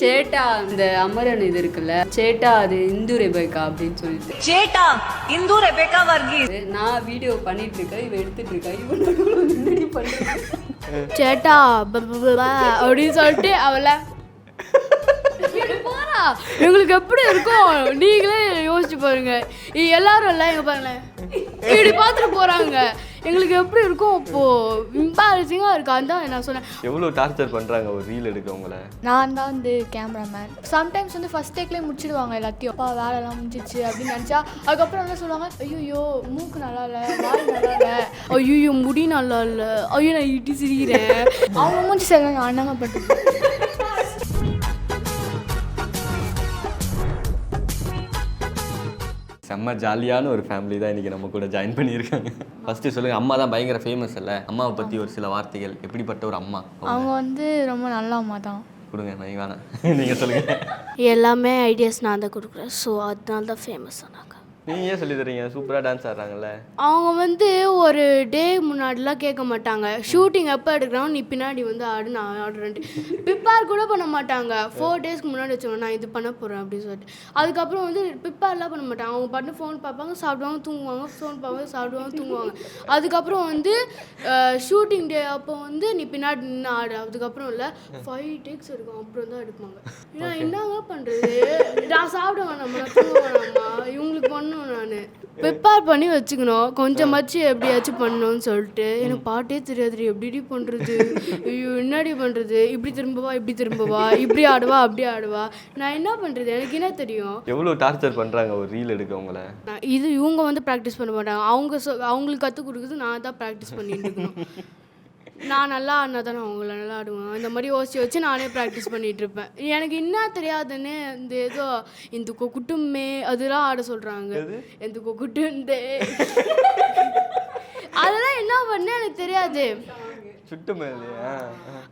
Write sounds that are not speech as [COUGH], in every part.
சேட்டா இந்த அமரன் இது இருக்குல்ல சேட்டா அது இந்து ரெபேக்கா அப்படின்னு சொல்லிட்டு. சேட்டா இந்து ரெபேக்கா வர்கீஸ் நான் வீடியோ பண்ணிட்டு இருக்கேன் இவன் எடுத்துட்டு இருக்கா இவன் என்னடி பண்றான் சேட்டா அப்படின்னு சொல்லிட்டு அவளை. போறா எங்களுக்கு எப்படி இருக்கும் நீங்களே யோசிச்சு பாருங்க. எல்லாரும் இல்லை எங்க பாருங்களேன். இப்படி பார்த்துட்டு போறாங்க. எங்களுக்கு எப்படி இருக்கும் அப்போ இம்பாரசிங்காக இருக்கு. அதான் நான் சொன்னேன். எவ்வளோ டார்ச்சர் பண்ணுறாங்க ஒரு ரீல் எடுக்க உங்களை? நான் தான் வந்து கேமராமேன் சம்டைம்ஸ் வந்து ஃபர்ஸ்ட் டேக்லேயே முடிச்சிடுவாங்க எல்லாத்தையும். அப்பா வேலைலாம் முடிஞ்சிச்சு அப்படின்னு நினச்சா அதுக்கப்புறம் என்ன சொல்லுவாங்க? ஐயோ மூக்கு நல்லா இல்லை வாய் நல்லா இல்லை. ஐயோ முடி நல்லா இல்லை. ஐயோ நான் இட்டி சிரிக்கிறேன். அவங்க மூஞ்சி சரி அண்ணாங்க பட்டு செம்ம ஜாலியான ஒரு ஃபேமிலி தான் இன்றைக்கி நம்ம கூட ஜாயின் பண்ணியிருக்காங்க. ஃபஸ்ட்டு சொல்லுங்கள் அம்மா தான் பயங்கர ஃபேமஸ் இல்லை? அம்மாவை பற்றி ஒரு சில வார்த்தைகள் எப்படிப்பட்ட ஒரு அம்மா? அவங்க வந்து ரொம்ப நல்ல அம்மா தான். கொடுங்க வேணாம் [LAUGHS] நீங்கள் சொல்லுங்கள் எல்லாமே ஐடியாஸ் நான் தான் கொடுக்குறேன். ஸோ அதனால தான் ஃபேமஸ் ஆனாங்க நீங்கள் ஏன் சொல்லி தரீங்க சூப்பராக டான்ஸ் ஆடுறாங்கல்ல. அவங்க வந்து ஒரு டே முன்னாடிலாம் கேட்க மாட்டாங்க. ஷூட்டிங் எப்போ எடுக்கிறோம் நீ பின்னாடி வந்து ஆடு நான் ஆடுறேன்ட்டு. ப்ரிப்பேர் கூட பண்ண மாட்டாங்க. ஃபோர் டேஸ்க்கு முன்னாடி வச்சுக்கோங்க நான் இது பண்ண போகிறேன் அப்படின்னு சொல்லிட்டு. அதுக்கப்புறம் வந்து ப்ரிப்பேர்லாம் பண்ண மாட்டாங்க. அவங்க பாட்டு ஃபோன் பார்ப்பாங்க சாப்பிடுவாங்க தூங்குவாங்க ஃபோன் பார்ப்பாங்க சாப்பிடுவாங்க தூங்குவாங்க. அதுக்கப்புறம் வந்து ஷூட்டிங் டே அப்போ வந்து நீ பின்னாடி நின்று ஆடு. அதுக்கப்புறம் இல்லை ஃபைவ் டேக்ஸ் இருக்கும் அப்புறம் தான் எடுப்பாங்க. நான் என்னங்க பண்ணுறது நான் சாப்பிட வேணாமா நான் தூங்க வேணாமா? இவங்களுக்கு பண்ணணும் நான். ப்ரிப்பேர் பண்ணி வச்சுக்கணும். கொஞ்சமாச்சு எப்படியாச்சும் பண்ணணும்னு சொல்லிட்டு. எனக்கு பாட்டே தெரியாது எப்படி பண்ணுறது ஐயோ என்னடி பண்ணுறது இப்படி திரும்பவா இப்படி திரும்பவா? இப்படி ஆடுவா அப்படி ஆடுவா? நான் என்ன பண்ணுறது எனக்கு என்ன தெரியும்? எவ்வளோ டார்ச்சர் பண்ணுறாங்க ஒரு ரீல் எடுக்க உங்களை நான் இது இவங்க வந்து ப்ராக்டிஸ் பண்ண மாட்டாங்க. அவங்க சொ அவங்களுக்கு கற்றுக் கொடுக்குறது நான் தான் ப்ராக்டிஸ் பண்ணிட்டு இருக்கணும். நான் நல்லா ஆடினா தானே அவங்கள நல்லா ஆடுவேன் இந்த மாதிரி யோசிச்சு வச்சு நானே ப்ராக்டிஸ் பண்ணிட்டு இருப்பேன் எனக்கு என்ன தெரியாதுன்னு இந்த ஏதோ இந்த குட்டுமே அதெல்லாம் ஆட சொல்கிறாங்க இந்த குட்டுண்டே அதெல்லாம் என்ன பண்ண எனக்கு தெரியாது.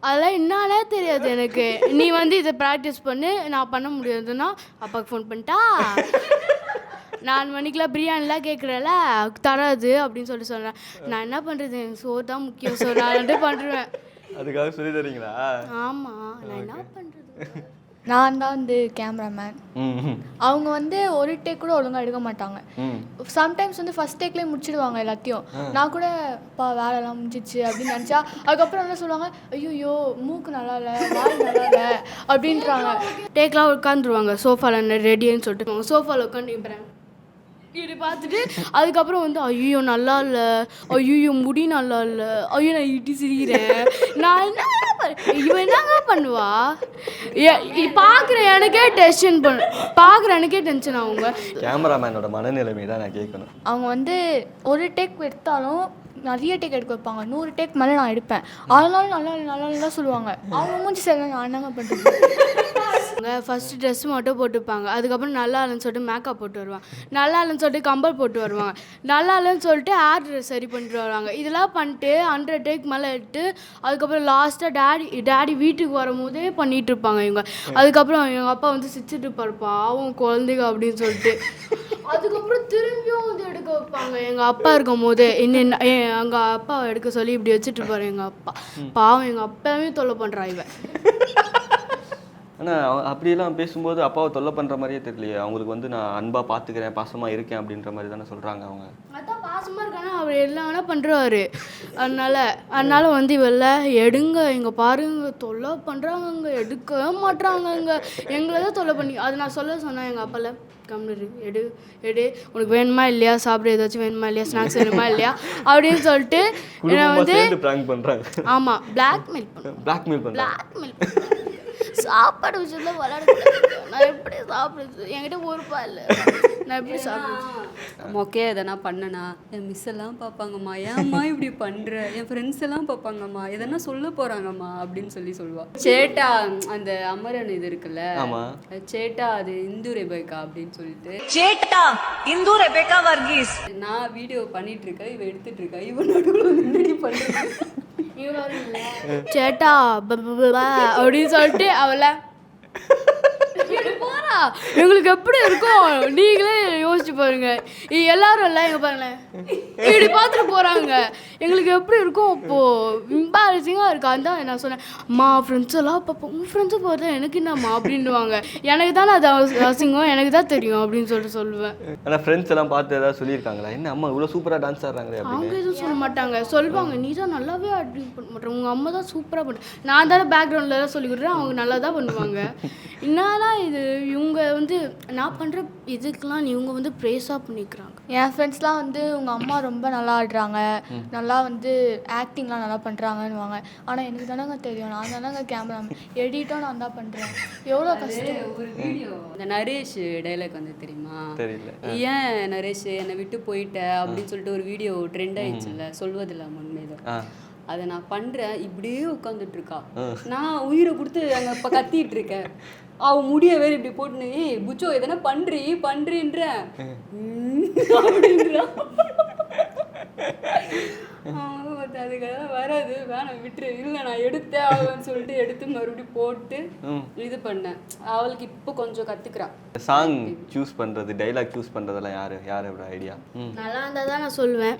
அதெல்லாம் என்னாலே தெரியாது எனக்கு. நீ வந்து இதை ப்ராக்டிஸ் பண்ணு நான் பண்ண முடியாதுன்னா அப்பாவுக்கு ஃபோன் பண்ணிட்டா. நாலு மணிக்கெலாம் பிரியாணிலாம் கேட்குறல தராது அப்படின்னு சொல்லி சொன்னேன் நான் என்ன பண்ணுறது எனக்கு சோறு தான் முக்கியம். ஸோ நான் வந்து பண்ணுறேன் அதுக்காக சொல்லி தரீங்களா? ஆமாம் நான் என்ன பண்ணுறது நான் தான் வந்து கேமராமேன் அவங்க வந்து ஒரு டேக் கூட ஒழுங்காக எடுக்க மாட்டாங்க. சம்டைம்ஸ் வந்து ஃபர்ஸ்ட் டேக்லேயே முடிச்சிடுவாங்க எல்லாத்தையும். நான் கூட பா வேலைலாம் முடிஞ்சிச்சு அப்படின்னு நினச்சா அதுக்கப்புறம் என்ன சொல்லுவாங்க ஐயோ மூக்கு நல்லா இல்லை வாய் நல்லா இல்லை அப்படின்றாங்க. டேக்லாம் உட்காந்துருவாங்க. சோஃபாவில் ரெடின்னு சொல்லிட்டு. சோஃபாவில் உட்காந்து இப்படி பார்த்துட்டு அதுக்கப்புறம் வந்து ஐயோ நல்லா இல்லை. ஐயோ முடி நல்லா இல்லை. ஐயோ நான் இட்டி சிரிக்கிறேன். நான் என்ன இவன் என்னங்க பண்ணுவா? பார்க்குற எனக்கே டென்ஷன் பண்ண பார்க்குற எனக்கே டென்ஷன் ஆகுங்க. கேமராமேனோட மனநிலைமை தான் நான் கேட்கணும். அவங்க வந்து ஒரு டேக் எடுத்தாலும் நிறைய டேக் எடுக்க வைப்பாங்க. நூறு டேக் மேலே நான் எடுப்பேன். அதனால நல்லா நல்லா தான் சொல்லுவாங்க. அவங்க மூஞ்சி சரி நான் என்னங்க பண்ணுறது ஃபஸ்ட்டு ட்ரெஸ் மட்டும் போட்டுப்பாங்க. அதுக்கப்புறம் நல்லா இல்லைன்னு சொல்லிட்டு மேக்கப் போட்டு வருவாங்க. நல்லா இல்லைன்னு சொல்லிட்டு கம்பல் போட்டு வருவாங்க. நல்லா இல்லைன்னு சொல்லிட்டு ஹேர் ட்ரெஸ் சரி பண்ணிட்டு வருவாங்க. இதெல்லாம் பண்ணிட்டு ஹண்ட்ரட் டேக் மேலே எடுத்து அதுக்கப்புறம் லாஸ்ட்டாக டேடி டேடி வீட்டுக்கு வரும்போதே பண்ணிட்டு இருப்பாங்க இவங்க. அதுக்கப்புறம் எங்கள் அப்பா வந்து சிரிச்சிட்டு இருப்பாரு. பாவம் குழந்தைங்க அப்படின்னு சொல்லிட்டு. அதுக்கப்புறம் திரும்பியும் வந்து எடுக்க வைப்பாங்க. எங்கள் அப்பா இருக்கும் போதே என்ன எங்கள் அப்பா எடுக்க சொல்லி இப்படி வச்சுட்டு இருப்பாரு எங்கள் அப்பா. பாவம் எங்கள் அப்பாவே தொல்லை பண்ணுறா இவன். ஆனால் அப்படியெல்லாம் பேசும்போது அப்பாவை தொல்லை பண்ணுற மாதிரியே தெரியலையே. அவங்களுக்கு வந்து நான் அன்பாக பார்த்துக்கிறேன் பாசமாக இருக்கேன் அப்படின்ற மாதிரி தானே சொல்கிறாங்க அவங்க. அதான் பாசமா இருக்கானா? அவர் எல்லாம் வேணா பண்றாரு. அதனால அதனால வந்து இவல்ல எடுங்க. இங்க பாருங்க தொல்லை பண்றாங்கங்க. எடுக்கவே மாட்றாங்கங்க. எங்களை தான் தொல்லை பண்ணி அது நான் சொல்ல சொன்னேன் எங்க அப்பால. கம்னு எடு எடு. உனக்கு வேணுமா இல்லையா? சாப்பிட. ஏதாச்சும் வேணுமா இல்லையா? ஸ்நாக்ஸ் வேணுமா இல்லையா? அப்படின்னு சொல்லிட்டு என்னை வந்து சேர்ந்து ப்ராங்க் பண்ணுறாங்க ஆமா பிளாக்மெயில் பண்ணும் பிளாக்மெயில் பண்ணுறாங்க பிளாக்மெயில் சாப்பாடு விஷயத்துல விளையாடக்கூடாது நான் எப்படி சாப்பிடுறது? என்கிட்ட ஒரு ரூபா இல்லை. நான் எப்படி சாப்பிடுறது? மொக்கையா எதனா பண்ணனா என் மிஸ் எல்லாம் பார்ப்பாங்கம்மா. ஏம்மா இப்படி பண்ற? என் ஃப்ரெண்ட்ஸ் எல்லாம் பார்ப்பாங்கம்மா. எதனா சொல்ல போறாங்கம்மா. அப்படின்னு சொல்லி சொல்லுவா. சேட்டா அந்த அமரன் இது இருக்குல்ல. சேட்டா அது இந்து ரெபேக்கா அப்படின்னு சொல்லிட்டு. சேட்டா இந்து ரெபேக்கா வர்கீஸ். நான் வீடியோ பண்ணிட்டு இருக்கேன் இவன் எடுத்துட்டு இருக்கா. இவன் நடுவுல என்னடி பண்றது. சேட்டா அப்படின்னு சொல்லிட்டு அவளை போறா? எங்களுக்கு எப்படி இருக்கும்? நீங்களே யோசிச்சு பாருங்க. எல்லாரும் இல்லை எங்க பாருங்களேன். இப்படி பார்த்துட்டு போறாங்க. எங்களுக்கு எப்படி இருக்கும்? அப்போ இம்பாரசிங்காக இருக்கு? அதான் நான் சொன்னேன். அம்மா ஃப்ரெண்ட்ஸ் எல்லாம் பார்ப்போம் உன் ஃப்ரெண்ட்ஸும் பார்த்தா எனக்கு என்னம்மா? அப்படின்னுவாங்க. எனக்கு தானே அது அசி- அசிங்கம். எனக்கு தான் தெரியும் அப்படின்னு சொல்லிட்டு சொல்லுவேன். ஆனால் ஃப்ரெண்ட்ஸ் எல்லாம் பார்த்து ஏதாவது சொல்லியிருக்காங்களா? என்ன அம்மா இவ்வளோ சூப்பராக டான்ஸ் ஆடுறாங்களே அப்படின்னு. அவங்க எதுவும் சொல்ல மாட்டாங்க. சொல்லுவாங்க நீ தான் நல்லாவே ஆக்டிங் பண்ண மாட்டேன் உங்கள் அம்மா தான் சூப்பராக பண்ண நான் தானே பேக்ரவுண்டில் தான் சொல்லி கொடுக்குறேன். அவங்க நல்லா தான் பண்ணுவாங்க. என்னன்னா இது இவங்க வந்து நான் பண்ணுற இதுக்கெலாம் இவங்க வந்து ப்ரேஸாக பண்ணிக்கிறாங்க. என் ஃப்ரெண்ட்ஸ்லாம் வந்து உங்கள் அம்மா ரொம்ப நல்லா ஆடுறாங்க. நல்லா வந்து ஆக்டிங்லாம் நல்லா பண்ணுறாங்கன்னுவாங்க ஆனால் எனக்கு தானேங்க தெரியும். நான் தானேங்க கேமரா எடிட்டும் நான் தான் பண்ணுறேன் எவ்வளோ கஷ்டம்? ஒரு வீடியோ இந்த நரேஷ் டைலாக் வந்து தெரியுமா? தெரியல. ஏன் நரேஷ் என்னை விட்டு போயிட்ட அப்படின்னு சொல்லிட்டு ஒரு வீடியோ ட்ரெண்ட் ஆயிடுச்சுல்ல? சொல்வதில்ல உண்மைதான் ஆ. அதை நான் பண்றேன். இப்படியே உட்காந்துட்டு இருக்கா. நான் உயிரை கொடுத்து அங்க இப்ப கத்திட்டு இருக்கேன். அவ முடிய வேற இப்படி போட்டுன்னு ஏய் புச்சோ எதனா பண்றி பண்றின்ற [LAUGHS] ம், அப்படின்றா அவன் பார்த்து அதுக்கெல்லாம் வராது வேணாம் விட்டுரு. இல்லை நான் எடுத்தே ஆகுவேன்னு சொல்லிட்டு எடுத்து மறுபடியும் போட்டு இது பண்ணேன். அவளுக்கு இப்போ கொஞ்சம் கத்துக்கிறா. சாங் சூஸ் பண்ணுறது டைலாக் சூஸ் பண்ணுறதெல்லாம் யார்? யாரோட ஐடியா ம். நல்லா இருந்தால் தான் நான் சொல்லுவேன்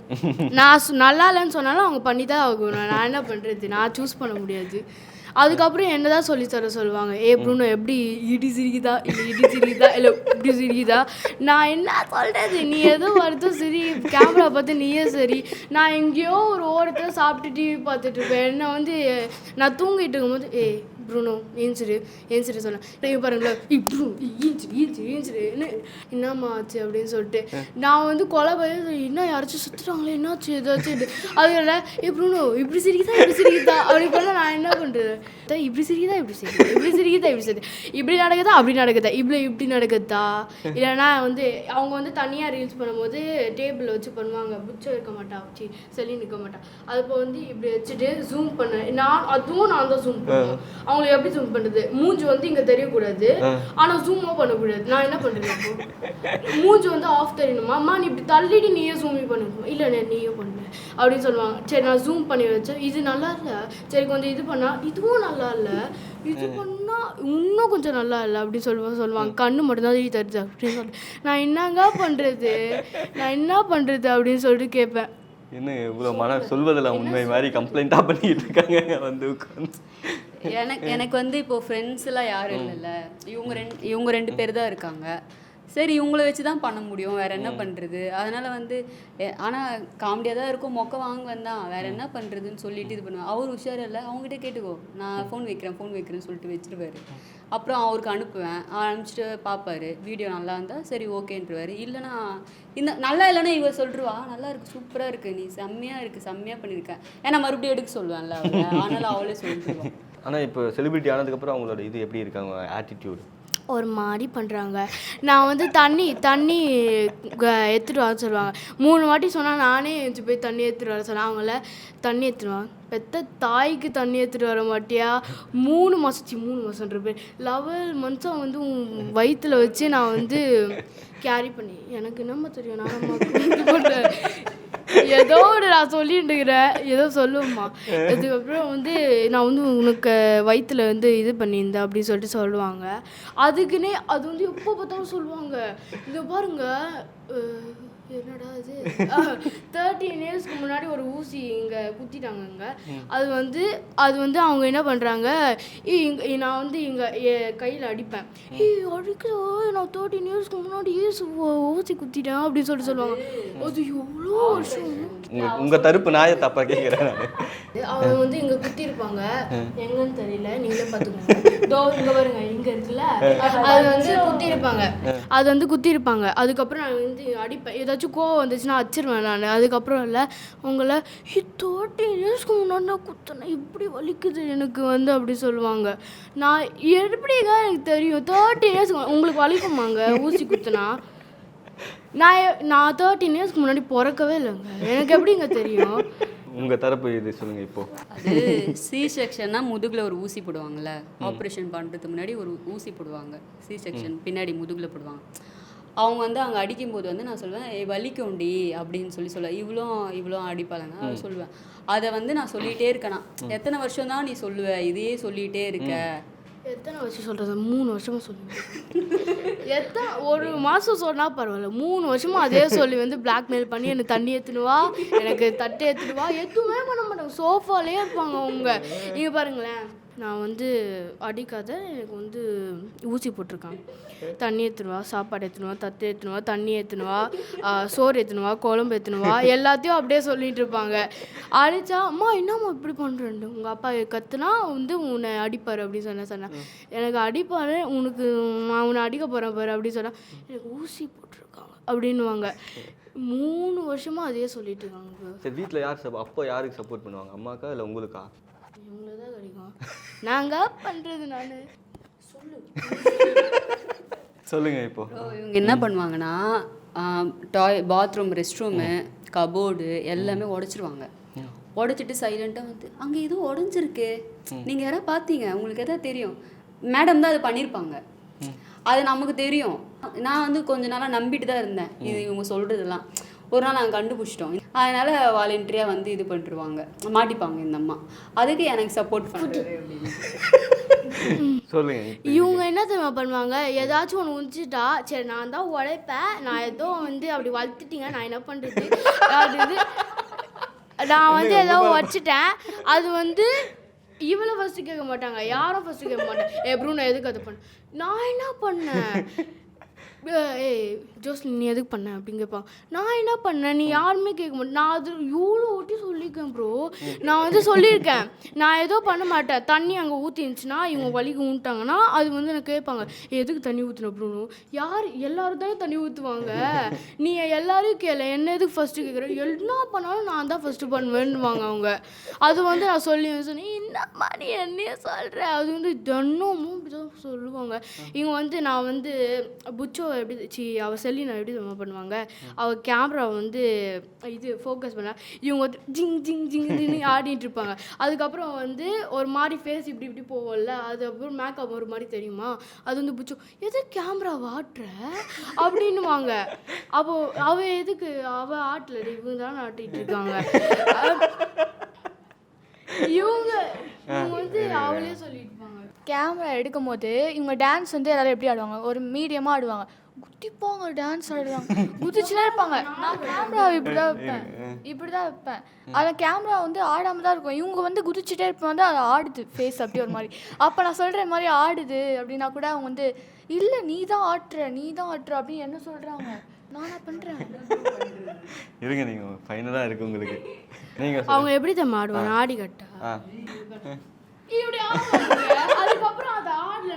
நான் நல்லா இல்லைன்னு சொன்னாலும் அவங்க பண்ணி தான் ஆகணும். நான் என்ன பண்ணுறது நான் சூஸ் பண்ண முடியாது. அதுக்கப்புறம் என்ன தான் சொல்லி தர சொல்லுவாங்க ஏ ப்ரூனோ எப்படி? இடி சிரிக்குதா? இல்லை இடி சிரிக்குதா? இல்லை இப்படி சிரிக்குதா? நான் என்ன சொல்கிறது நீ எதுவும் வருத்தம் சரி கேமரா பார்த்து நீயே சரி. நான் எங்கேயோ ஒரு ஓரத்தில் சாப்பிட்டு டிவி பார்த்துட்டு இருப்பேன். என்ன வந்து நான் தூங்கிட்டு இருக்கும்போது ஏ ப்ரூனோ ஏஞ்சிரு ஏஞ்சிரு சொல்ல இங்கே பாருங்களேன் இப்படி ஈஞ்சிரு ஈஞ்சிரு ஈஞ்சிரு என்ன என்னம்மா ஆச்சு? அப்படின்னு சொல்லிட்டு. நான் வந்து கொலை பயம் என்ன யாராச்சும் சுற்றுறாங்களே என்னாச்சு ஏதாச்சும் இது அதுல ஏ ப்ரூனோ இப்படி சிரிக்குதா இப்படி சிரிக்குதா? அப்படி பண்ண நான் என்ன பண்ணுறது இப்படி சிரிக்குதா இப்படி சிரிக்குதா? இப்படி சிரிக்குதா இப்படி சிரிக்குதா? இப்படி நடக்குதா அப்படி நடக்குதா? இப்படி இப்படி நடக்குதா? இல்லைன்னா வந்து அவங்க வந்து தனியாக ரீல்ஸ் பண்ணும்போது டேபிளில் வச்சு பண்ணுவாங்க. புச்சம் இருக்க மாட்டா சி செல்லி நிற்க மாட்டா. அது இப்போ வந்து இப்படி வச்சுட்டு ஜூம் பண்ண. நான் அதுவும் நான் தான் ஜூம் பண்ணுவேன். அவங்களுக்கு எப்படி ஜூம் பண்ணுறது மூஞ்சி வந்து இங்கே தெரியக்கூடாது. ஆனால் ஜூமாக பண்ணக்கூடாது. நான் என்ன இப்போ? மூஞ்சி வந்து ஆஃப் தெரியணுமா? அம்மா நீ இப்படி தள்ளிட்டு நீயே ஜூம் பண்ணணும் இல்லை நீயே பண்ணு. அப்படின்னு சொல்லுவாங்க. சரி நான் ஜூம் பண்ணி வச்சேன். இது நல்லா இல்லை. சரி கொஞ்சம் இது பண்ணா இதுவும் நல்லா இல்லை. இது பண்ணா இன்னும் கொஞ்சம் நல்லா இல்லை அப்படின்னு சொல்லுவாங்க. சொல்லுவாங்க கண்ணு மட்டும்தான் தெரிய தருது அப்படின்னு சொல்லிட்டு நான் என்னங்க பண்ணுறது நான் என்ன பண்ணுறது அப்படின்னு சொல்லிட்டு கேட்பேன் என்ன இவ்வளோ மன சொல்வதில் உண்மை மாதிரி கம்ப்ளைண்ட்டாக பண்ணிட்டு இருக்காங்க? வந்து உட்காந்து எனக்கு [LAUGHS] எனக்கு வந்து இப்போ ஃப்ரெண்ட்ஸ் எல்லாம் யாரும் இல்லைல்ல. இவங்க ரெண்டு இவங்க ரெண்டு பேர் தான் இருக்காங்க. சரி இவங்கள வச்சு தான் பண்ண முடியும். வேற என்ன பண்றது? அதனால வந்து எ- ஆனா காமெடியாக தான் இருக்கும். மொக்க வாங்குவேன் தான். வேற என்ன பண்றதுன்னு சொல்லிட்டு இது பண்ணுவேன். அவர் உஷார் இல்லை அவங்ககிட்ட கேட்டுக்கோ. நான் ஃபோன் வைக்கிறேன் ஃபோன் வைக்கிறேன்னு சொல்லிட்டு வச்சிருவாரு. அப்புறம் அவருக்கு அனுப்புவேன். அனுப்பிச்சிட்டு பார்ப்பாரு வீடியோ நல்லா இருந்தா சரி ஓகேன்றவாரு. இல்லைன்னா இந்த நல்லா இல்லைன்னா இவர் சொல்லிருவா. நல்லா இருக்கு. சூப்பரா இருக்கு. நீ செம்மையா இருக்கு. செம்மையா பண்ணியிருக்க ஏன்னா மறுபடியும் எடுக்க சொல்லுவேன்ல அவளை அதனால அவளே சொல்லிடுவா ஆனால் இப்போ செலிபிரிட்டி ஆனதுக்கப்புறம் அவங்களோட இது எப்படி இருக்காங்க? ஆட்டிடியூடு ஒரு மாதிரி பண்ணுறாங்க நான் வந்து தண்ணி தண்ணி எடுத்துகிட்டு வர சொல்லுவாங்க. மூணு வாட்டி சொன்னால் நானே எழுந்து போய் தண்ணி எடுத்துகிட்டு வர சொல்லுவேன். அவங்கள தண்ணி எடுத்துருவாங்க பெத்த தாய்க்கு தண்ணி எடுத்துகிட்டு வர மாட்டியா? மூணு மாதச்சி மூணு மாதன்ற பேர். லெவல் மந்த்ஸாக வந்து உன் வச்சு நான் வந்து கேரி பண்ணி எனக்கு என்னம்மா தெரியும்? நான் ஏதோ ஒரு நான் சொல்லிட்டு இருக்கிறேன் ஏதோ சொல்லுவேம்மா அதுக்கப்புறம் வந்து நான் வந்து உனக்கு வயிற்றுல வந்து இது பண்ணியிருந்தேன் அப்படின்னு சொல்லிட்டு சொல்லுவாங்க. அதுக்குன்னே அது வந்து எப்போ பார்த்தாலும் சொல்லுவாங்க. இதை பாருங்க என்னடா இது? தேர்ட்டீன் இயர்ஸ்க்கு முன்னாடி ஒரு ஊசி இங்கே குத்திட்டாங்கங்க அது வந்து அது வந்து அவங்க என்ன பண்ணுறாங்க இங்கே நான் வந்து இங்கே கையில் அடிப்பேன். ஏய் அடிக்கிறோ நான் தேர்ட்டீன் இயர்ஸ்க்கு முன்னாடி ஏசு ஊசி குத்திட்டேன் அப்படின்னு சொல்லிட்டு சொல்லுவாங்க. அது. எவ்வளோ வருஷம்? உங்கள் தரப்பு நாயை தப்பாக கேட்குறேன் நான். அவங்க வந்து இங்க குத்தி இருப்பாங்க எங்கன்னு தெரியல நீங்களே பாத்துக்கோங்க இதோ இங்க பாருங்க இங்க இருக்குல்ல? அது வந்து குத்தி இருப்பாங்க அது வந்து குத்திருப்பாங்க அதுக்கப்புறம் நான் வந்து அடிப்பேன் ஏதாச்சும் கோவம் வந்துச்சுன்னா அடிச்சிருவேன் நான். அதுக்கப்புறம் இல்லை உங்களை தேர்ட்டின் இயர்ஸ்க்கு முன்னாடி நான் குத்தினேன் இப்படி வலிக்குது எனக்கு வந்து அப்படி சொல்லுவாங்க. நான் எப்படிங்க எனக்கு தெரியும்? தேர்ட்டின் இயர்ஸ்க்கு உங்களுக்கு வலிக்குமாங்க? ஊசி குத்துனா? நான் நான் தேர்ட்டின் இயர்ஸ்க்கு முன்னாடி பிறக்கவே இல்லைங்க. எனக்கு எப்படிங்க தெரியும்? உங்கள் தரப்பு இது சொல்லுங்கள் இப்போது அது சி செக்ஷன்னா முதுகுல ஒரு ஊசி போடுவாங்கல்ல. ஆப்ரேஷன் பண்ணுறதுக்கு முன்னாடி ஒரு ஊசி போடுவாங்க. சி செக்ஷன் பின்னாடி முதுகுல போடுவாங்க. அவங்க வந்து அங்கே அடிக்கும்போது வந்து நான் சொல்லுவேன் ஏய் வலிக்கும்டி அப்படின்னு சொல்லி சொல்லுவேன். இவ்வளோ இவ்வளோ அடிப்பாளுங்க அதை சொல்லுவேன். அதை வந்து நான் சொல்லிகிட்டே இருக்கேனா. எத்தனை வருஷம் தான் நீ சொல்லுவ? இதையே சொல்லிகிட்டே இருக்க. எத்தனை வருஷம் சொல்கிறது மூணு வருஷமாக சொல்லி எத்தனை ஒரு மாதம் சொன்னால் பரவாயில்ல. மூணு வருஷமாக அதே சொல்லி வந்து பிளாக்மெயில் பண்ணி எனக்கு தண்ணி ஏற்றுனுவா எனக்கு தட்டை ஏற்றுனுவா எதுவுமே பண்ண மாட்டாங்க. சோஃபாலே இருப்பாங்க அவங்க. இங்கே பாருங்களேன். நான் வந்து அடிக்காத எனக்கு வந்து ஊசி போட்டிருக்காங்க. தண்ணி ஏற்றுனுவா சாப்பாடு ஏற்றுனுவா தட்டு ஏற்றுனுவா தண்ணி ஏற்றுனுவா சோறு ஏற்றுனுவா குழம்பு ஏற்றுனுவா எல்லாத்தையும் அப்படியே சொல்லிட்டு இருப்பாங்க. அடிச்சா அம்மா என்னம்மா இப்படி பண்ணுறேன் உங்கள் அப்பா கத்துனா வந்து உன்னை அடிப்பார் அப்படின்னு சொன்ன சொன்னேன் எனக்கு அடிப்பார் உனக்கு நான் உன்னை அடிக்க போகிறேன் பாரு அப்படின்னு சொன்னா எனக்கு ஊசி போட்டிருக்காங்க அப்படின்னுவாங்க. மூணு வருஷமாக அதே சொல்லிட்டு இருக்காங்க. வீட்டில் யார் அப்போ யாருக்கு சப்போர்ட் பண்ணுவாங்க? அம்மாக்கா இல்லை உங்களுக்கா? இவங்கள தான் நாங்கள் பண்ணுறது நான். சொல்லுங்க இப்போ. இவங்க என்ன பண்ணுவாங்கன்னா toy bathroom rest room cupboard எல்லாமே உடைச்சிருவாங்க. உடைச்சிட்டு சைலண்ட்டாக வந்து அங்கே எதுவும் உடஞ்சிருக்கு. நீங்கள் யாராவது பார்த்தீங்க உங்களுக்கு எதாவது தெரியும்? மேடம் தான் அது பண்ணியிருப்பாங்க அது நமக்கு தெரியும். நான் வந்து கொஞ்ச நாளாக நம்பிட்டு தான் இருந்தேன். இது இவங்க சொல்கிறதெல்லாம் ஒரு நாள் நாங்கள் கண்டுபிடிச்சிட்டோம். அதனால வாலண்டரியாக வந்து இது பண்ணிருவாங்க. மாட்டிப்பாங்க இந்த அம்மா. அதுக்கு எனக்கு சப்போர்ட் பண்ணுறது சொல்லுங்க. இவங்க என்ன தெரியுமா பண்ணுவாங்க? ஏதாச்சும் ஒன்று உஞ்சிட்டா சரி நான் தான் உழைப்பேன். நான் ஏதோ வந்து அப்படி வளர்த்துட்டீங்க. நான் என்ன பண்ணுறது அது இது நான் வந்து ஏதோ வச்சுட்டேன் அது வந்து இவளை ஃபஸ்ட்டு கேட்க மாட்டாங்க. யாரும் ஃபஸ்ட்டு கேட்க மாட்டாங்க. ப்ரூ நான் எதுக்கு அது பண்ண? நான் என்ன பண்ணேன்? ஏய் ஜோஸ்லின் நீ எதுக்கு பண்ண அப்படின்னு கேட்பான் நான் என்ன பண்ணேன்? நீ யாருமே கேட்க மாட்டேன் நான் அது இவ்வளோ ஓட்டி சொல்லியிருக்கேன் ப்ரோ நான் வந்து சொல்லியிருக்கேன் நான் ஏதோ பண்ண மாட்டேன். தண்ணி அங்கே ஊற்றிருந்துச்சுன்னா இவங்க வலிக்கு ஊன்ட்டாங்கன்னா அது வந்து எனக்கு கேட்பாங்க எதுக்கு தண்ணி ஊற்றின ப்ரூனு யார் எல்லாரும் தானே தண்ணி ஊற்றுவாங்க நீ எல்லாரையும் கேள என்ன எதுக்கு ஃபஸ்ட்டு கேட்குற என்ன பண்ணாலும் நான் தான் ஃபஸ்ட்டு பண்ணுவேன்னுவாங்க அவங்க. அது வந்து நான் சொல்லி சொன்னேன் என்னம்மா நீ என்னையே சொல்கிற அது வந்து தினமும் இப்படிதான் சொல்லுவாங்க. இவங்க வந்து நான் வந்து புச்சோ எப்படி சி அவள் செல்லி நான் எப்படி தெரியுமா பண்ணுவாங்க? அவள் கேமரா வந்து இது ஃபோக்கஸ் பண்ண இவங்க வந்து ஜிங் ஜிங் ஜிங் ஜிங்னு ஆடிட்டு இருப்பாங்க. அதுக்கப்புறம் வந்து ஒரு மாதிரி ஃபேஸ் இப்படி இப்படி போவோம்ல அதுக்கப்புறம் மேக்கப் ஒரு மாதிரி தெரியுமா? அது வந்து பிடிச்சோம் எது கேமரா வாட்டுற அப்படின்னுவாங்க. அப்போ அவ எதுக்கு அவ ஆட்டல இவங்க தான் ஆட்டிட்டு இருக்காங்க. இவங்க இவங்க வந்து அவளே சொல்லிட்டு கேமரா எடுக்கும் போது இவங்க டான்ஸ் வந்து எல்லாரும் எப்படி ஆடுவாங்க? ஒரு மீடியமாக ஆடுவாங்க. குதிப்பாங்க டான்ஸ் ஆடுவாங்க. குதிச்சுனே இருப்பாங்க. நான் கேமரா இப்படி தான் வைப்பேன். இப்படி தான் வைப்பேன். அந்த கேமரா வந்து ஆடாமல் தான் இருக்கும். இவங்க வந்து குதிச்சுட்டே இருப்பாங்க அது ஆடுது. ஃபேஸ் அப்படி ஒரு மாதிரி. அப்போ நான் சொல்கிற மாதிரி ஆடுது அப்படின்னா கூட அவங்க வந்து இல்லை நீ தான் ஆட்டுற நீ தான் ஆட்டுற அப்படின்னு என்ன சொல்கிறாங்க நானா பண்ணுறேன் இருங்க நீங்கள் ஃபைனலாக இருக்கு உங்களுக்கு. நீங்கள் அவங்க எப்படி தெரியுமா ஆடுவாங்க? ஆடி கட்டா இப்படி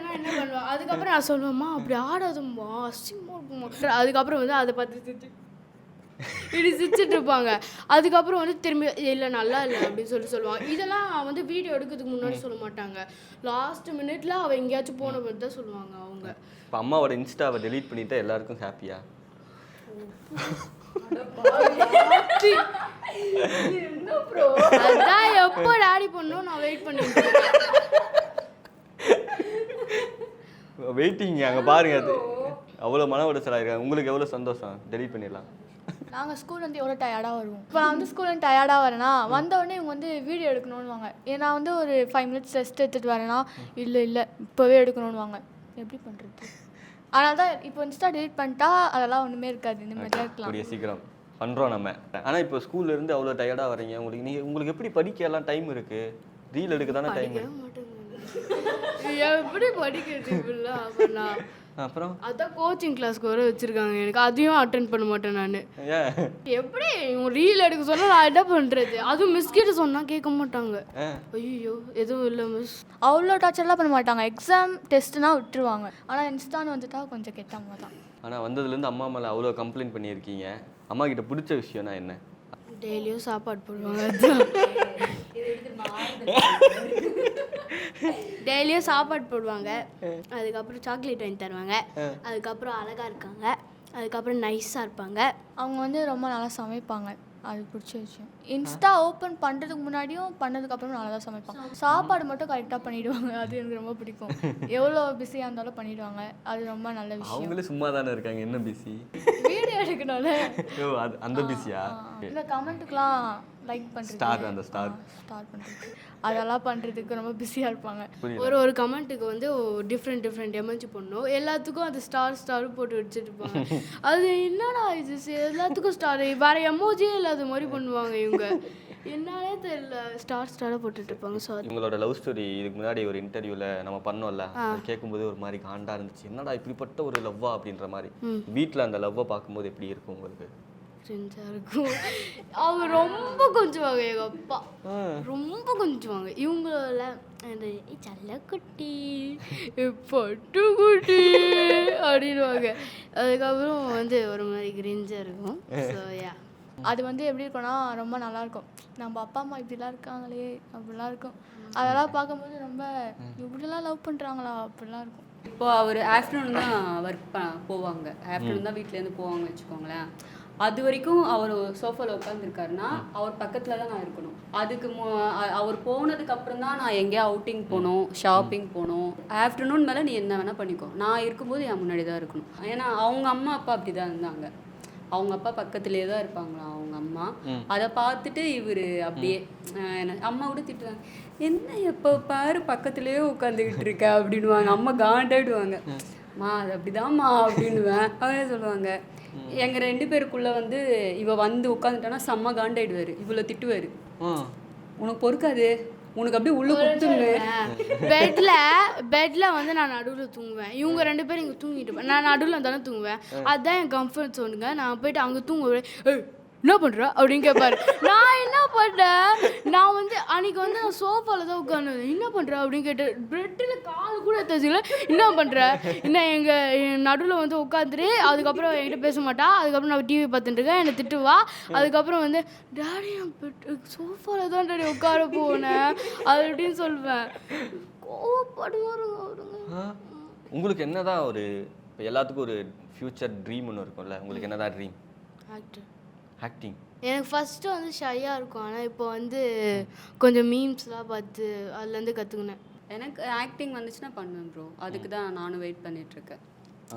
ஆடலைன்னா என்ன பண்ணுவாங்க அதுக்கப்புறம் நான் சொல்லுவேம்மா அப்படி ஆடாதம்மா அசிங்கமா இருக்குமா அதுக்கப்புறம் வந்து அதை பார்த்து சிரிச்சு இப்படி சிரிச்சிட்டு இருப்பாங்க. அதுக்கப்புறம் வந்து திரும்பி இல்லை நல்லா இல்லை அப்படின்னு சொல்லி சொல்லுவாங்க. இதெல்லாம் வந்து வீடியோ எடுக்கிறதுக்கு முன்னாடி சொல்ல மாட்டாங்க. லாஸ்ட் மினிட்ல அவள் எங்கேயாச்சும் போன மாதிரி தான் சொல்லுவாங்க அவங்க. இப்போ அம்மாவோட இன்ஸ்டாவை டெலீட் பண்ணிட்டா எல்லாருக்கும் ஹாப்பியா [LAUGHS] அதான் எப்போ டாடி பண்ணும் நான் வெயிட் பண்ணிட்டு இருக்கேன். வெயிட்டிங் அங்கே பாருங்க. அது அவ்வளோ மன உடைச்சலாக இருக்காங்க. உங்களுக்கு எவ்வளோ சந்தோஷம்? டெலீட் பண்ணிடலாம். நாங்கள் ஸ்கூல் வந்து எவ்வளோ டயர்டாக வருவோம். இப்போ நான் வந்து ஸ்கூல் வந்து டயர்டாக வரேன்னா வந்த உடனே இவங்க வந்து வீடியோ எடுக்கணும்னுவாங்க. ஏன் நான் வந்து ஒரு ஃபைவ் மினிட்ஸ் ரெஸ்ட் எடுத்துகிட்டு வரேன்னா இல்லை இல்லை இப்போவே எடுக்கணும்னுவாங்க. எப்படி பண்ணுறது அதனால தான் இப்போ இன்ஸ்டா டெலிட் பண்ணிட்டா அதெல்லாம் ஒன்றுமே இருக்காது. இந்த மாதிரி தான் இருக்கலாம். சீக்கிரம். பண்ணுறோம் நம்ம. ஆனால் இப்போ ஸ்கூல்ல இருந்து அவ்வளோ டயர்டாக வரீங்க. உங்களுக்கு நீங்கள் உங்களுக்கு எப்படி படிக்க எல்லாம் டைம் இருக்கு? ரீல் எடுக்க தானே டைம் எப்படி படிக்கிறது இப்படிலாம் அப்புறம்? அதான் கோச்சிங் கிளாஸ்க்கு வர வச்சிருக்காங்க எனக்கு. அதையும் அட்டன் பண்ண மாட்டேன் நான். எப்படி? இவங்க ரீல் எடுக்க சொன்னா நான் என்ன பண்றது? அதுவும் மிஸ் கிட்ட சொன்னா கேட்க மாட்டாங்க. ஐயோ எதுவும் இல்லை மிஸ் அவ்வளோ டார்ச்சர்லாம் பண்ண மாட்டாங்க. எக்ஸாம் டெஸ்ட்னா விட்டுருவாங்க. ஆனால் இன்ஸ்டான்னு வந்துட்டா கொஞ்சம் கெட்டவங்க தான் ஆனால் வந்ததுலேருந்து அம்மா மேலே அவ்வளோ கம்ப்ளைண்ட் பண்ணியிருக்கீங்க. அம்மா கிட்ட பிடிச்ச விஷயம்னா என்ன? டெய்லியும் சாப்பாடு போடுவாங்க. [LAUGHS] டெய்லியும் சாப்பாடு போடுவாங்க. அதுக்கப்புறம் சாக்லேட் வாங்கி தருவாங்க. அதுக்கப்புறம் அழகா இருக்காங்க. அதுக்கப்புறம் நைஸாக இருப்பாங்க. அவங்க வந்து ரொம்ப நல்லா சமைப்பாங்க. அது பிடிச்ச விஷயம் இன்ஸ்டா ஓப்பன் பண்ணுறதுக்கு முன்னாடியும் பண்ணதுக்கப்புறம் நல்லா தான் சமைப்பாங்க. சாப்பாடு மட்டும் கரெக்டாக பண்ணிடுவாங்க. அது எனக்கு ரொம்ப பிடிக்கும். [LAUGHS] எவ்வளோ பிஸியாக இருந்தாலும் பண்ணிடுவாங்க. அது ரொம்ப நல்ல விஷயம். அவங்களே சும்மா தானே இருக்காங்க. என்ன பிஸி வீடியோ [LAUGHS] எடுக்கணும்ல. ஓ அது அந்த பிஸியா இல்லை கமெண்ட்டுக்கெலாம் லைக் பண்ணுறது ஸ்டார் அந்த ஸ்டார் ஸ்டார் பண்ணுறது அதெல்லாம் பண்ணுறதுக்கு ரொம்ப பிஸியாக இருப்பாங்க. ஒரு ஒரு கமெண்ட்டுக்கு வந்து டிஃப்ரெண்ட் டிஃப்ரெண்ட் எமர்ஜி பண்ணணும் எல்லாத்துக்கும் அது ஸ்டார் ஸ்டார் போட்டு வச்சுட்டு இருப்பாங்க [LAUGHS] அது என்னடா இது? எல்லாத்துக்கும் ஸ்டார் வேற எமோஜியே இல்லாத மாதிரி பண்ணுவாங்க இவங்க. என்னாலே தெரியல. ஸ்டார் ஸ்டாராக போட்டுட்டு இருப்பாங்க. ஸோ இவங்களோட லவ் ஸ்டோரி இதுக்கு முன்னாடி ஒரு இன்டர்வியூல நம்ம பண்ணோம்ல கேட்கும்போது ஒரு மாதிரி காண்டா இருந்துச்சு. என்னடா இப்படிப்பட்ட ஒரு லவ்வா அப்படின்ற மாதிரி. வீட்ல அந்த லவ்வை பார்க்கும்போது எப்படி இருக்கும் உங்களுக்கு? ஃப்ரெண்ட்ஸாக இருக்கும். அவங்க ரொம்ப கொஞ்சுவாங்க எங்கள் அப்பா. ரொம்ப கொஞ்சுவாங்க. இவங்கள அந்த "ஏய், செல்லக்குட்டி பட்டுக்குட்டி அப்படின்வாங்க அதுக்கப்புறம் வந்து ஒரு மாதிரி கிரிஞ்சாக இருக்கும். ஸோ யா அது வந்து எப்படி இருக்கும்னா ரொம்ப நல்லா இருக்கும். நம்ம அப்பா அம்மா இப்படிலாம் இருக்காங்களே அப்படிலாம் இருக்கும். அதெல்லாம் பார்க்கும்போது ரொம்ப இப்படிலாம் லவ் பண்ணுறாங்களா அப்படிலாம் இருக்கும். இப்போ அவர் ஆஃப்டர்நூன் தான் ஒர்க் ப போவாங்க. ஆஃப்டர்நூன் தான் வீட்டிலேருந்து போவாங்க வச்சுக்கோங்களேன். அது வரைக்கும் அவர் சோஃபாவில் உட்காந்துருக்காருன்னா அவர் பக்கத்தில் தான் நான் இருக்கணும். அதுக்கு அவர் போனதுக்கு அப்புறம் தான் நான் எங்கேயா அவுட்டிங் போகணும் ஷாப்பிங் போகணும் ஆஃப்டர்நூன் மேலே நீ என்ன வேணால் பண்ணிக்கோ. நான் இருக்கும்போது என் முன்னாடி தான் இருக்கணும். ஏன்னா அவங்க அம்மா அப்பா அப்படி தான் இருந்தாங்க. அவங்க அப்பா பக்கத்துலேயே தான் இருப்பாங்களாம் அவங்க அம்மா? அதை பார்த்துட்டு இவர் அப்படியே அம்மா கூட திட்டுவாங்க என்ன எப்போ பாரு பக்கத்துலேயே உட்காந்துக்கிட்டு இருக்க? அப்படின்னுவாங்க. அம்மா காண்டாயிடுவாங்க. மா. அது அப்படிதாம்மா அப்படின்னுவேன். அவரே சொல்லுவாங்க. எங்கள் ரெண்டு பேருக்குள்ளே வந்து இவ வந்து உட்காந்துட்டானா செம்ம காண்டாயிடுவார். இவ்வளோ திட்டுவார். உனக்கு பொறுக்காது. உனக்கு அப்படியே உள்ள குத்துன்னு. பெட்ல பெட்ல வந்து நான் நடுவில் தூங்குவேன். இவங்க ரெண்டு பேரும் இங்கே தூங்கிட்டு நான் நடுவில் தானே தூங்குவேன். அதுதான் என் கம்ஃபர்ட் ஜோனுங்க நான் போயிட்டு அங்கே தூங்குவேன். "ஏய், என்ன பண்ற? அப்படின்னு கேட்பாரு நான் என்ன பண்ணேன்? நான் வந்து அன்னைக்கு வந்து நான் சோஃபாவில் தான் உட்காந்து என்ன பண்ற? அப்படின்னு கேட்டு பெட்டில் கால் கூட தச்சுல என்ன பண்ற? என்ன எங்க நடுவில் வந்து உட்காந்துரு. அதுக்கப்புறம் என்கிட்ட பேச மாட்டா. அதுக்கப்புறம் நான் டிவி பார்த்துட்டு இருக்கேன். என்னை திட்டுவா அதுக்கப்புறம் வந்து டாடி நான் சோஃபாவில் தான் டாடி உட்கார போனேன் அது அப்படின்னு சொல்லுவேன். கோவப்படுவாருங்க உங்களுக்கு என்னதான் ஒரு இப்போ எல்லாத்துக்கும் ஒரு ஃப்யூச்சர் ட்ரீம் ஒன்று இருக்கும்ல. உங்களுக்கு என்னதான் ட்ரீம் ஆக்டர் ஆக்டிங் எனக்கு ஃபஸ்ட்டு வந்து ஷையாக இருக்கும். ஆனால் இப்போ வந்து கொஞ்சம் மீம்ஸ்லாம் பார்த்து அதுலேருந்து கற்றுக்கினேன் எனக்கு ஆக்டிங் வந்துச்சுன்னா பண்ணுவேன் ப்ரோ அதுக்கு தான் நானும் வெயிட் பண்ணிட்டு இருக்கேன்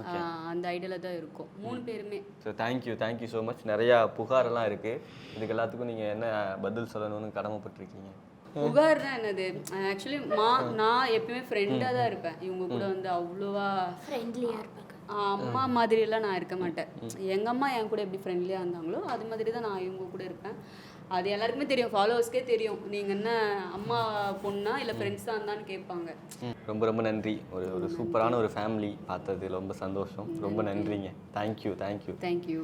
ஆஹ் அந்த ஐடியாவில் தான் இருக்கும். மூணு பேருமே. So thank you thank you so much நிறையா புகாரெல்லாம் இருக்குது இதுக்கு எல்லாத்துக்கும் நீங்கள் என்ன பதில் சொல்லணும்னு கடமைப்பட்டிருக்கீங்க? புகார்னா என்னது? ஆக்சுவலி மா நான் எப்பயுமே ஃப்ரெண்டாக தான் இருப்பேன். இவங்க கூட வந்து அவ்வளோவா ஃப்ரெண்ட்லியாக இருப்பாங்க அம்மா மாதிரியெல்லாம் நான் இருக்க மாட்டேன். எங்கள் அம்மா என் கூட எப்படி ஃப்ரெண்ட்லியாக இருந்தாங்களோ அது மாதிரி தான் நான் இவங்க கூட இருப்பேன். அது எல்லாருக்குமே தெரியும். ஃபாலோவர்ஸ்க்கே தெரியும். நீங்கள் என்ன அம்மா பொண்ணா இல்லை ஃப்ரெண்ட்ஸாக இருந்தான்னு கேட்பாங்க. ரொம்ப ரொம்ப நன்றி. ஒரு ஒரு சூப்பரான ஒரு ஃபேமிலி பார்த்தது ரொம்ப சந்தோஷம். ரொம்ப நன்றிங்க. Thank you thank you thank you